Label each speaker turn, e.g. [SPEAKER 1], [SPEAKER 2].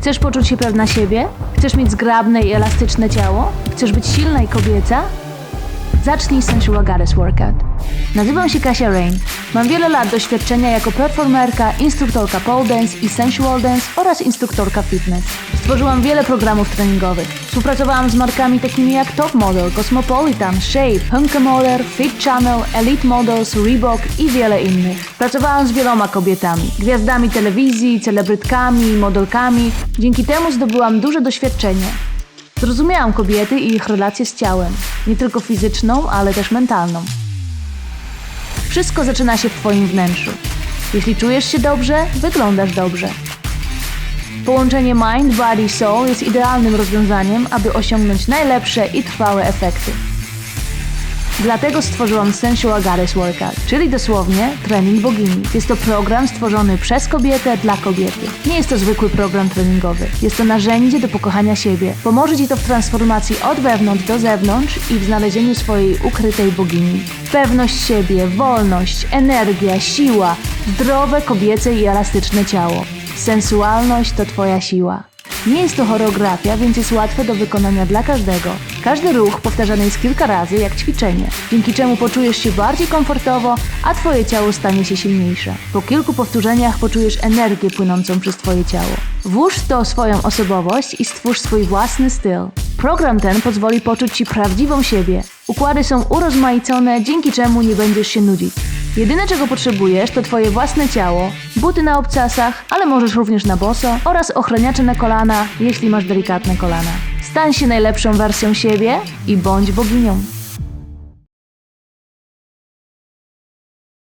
[SPEAKER 1] Chcesz poczuć się pewna siebie? Chcesz mieć zgrabne i elastyczne ciało? Chcesz być silna i kobieca? Zacznij Sensual Goddess Workout. Nazywam się Kasia Rain. Mam wiele lat doświadczenia jako performerka, instruktorka pole dance i sensual dance oraz instruktorka fitness. Stworzyłam wiele programów treningowych. Współpracowałam z markami takimi jak Top Model, Cosmopolitan, Shape, Hunke Model, Fit Channel, Elite Models, Reebok i wiele innych. Pracowałam z wieloma kobietami, gwiazdami telewizji, celebrytkami, modelkami. Dzięki temu zdobyłam duże doświadczenie. Zrozumiałam kobiety i ich relacje z ciałem, nie tylko fizyczną, ale też mentalną. Wszystko zaczyna się w Twoim wnętrzu. Jeśli czujesz się dobrze, wyglądasz dobrze. Połączenie mind, body, soul jest idealnym rozwiązaniem, aby osiągnąć najlepsze i trwałe efekty. Dlatego stworzyłam Sensual Goddess Workout, czyli dosłownie trening bogini. Jest to program stworzony przez kobietę dla kobiety. Nie jest to zwykły program treningowy. Jest to narzędzie do pokochania siebie. Pomoże Ci to w transformacji od wewnątrz do zewnątrz i w znalezieniu swojej ukrytej bogini. Pewność siebie, wolność, energia, siła, zdrowe kobiece i elastyczne ciało. Sensualność to Twoja siła. Nie jest to choreografia, więc jest łatwe do wykonania dla każdego. Każdy ruch powtarzany jest kilka razy jak ćwiczenie, dzięki czemu poczujesz się bardziej komfortowo, a Twoje ciało stanie się silniejsze. Po kilku powtórzeniach poczujesz energię płynącą przez Twoje ciało. Włóż to swoją osobowość i stwórz swój własny styl. Program ten pozwoli poczuć Ci prawdziwą siebie. Układy są urozmaicone, dzięki czemu nie będziesz się nudzić. Jedyne czego potrzebujesz to Twoje własne ciało, buty na obcasach, ale możesz również na boso oraz ochraniacze na kolana, jeśli masz delikatne kolana. Stań się najlepszą wersją siebie i bądź boginią.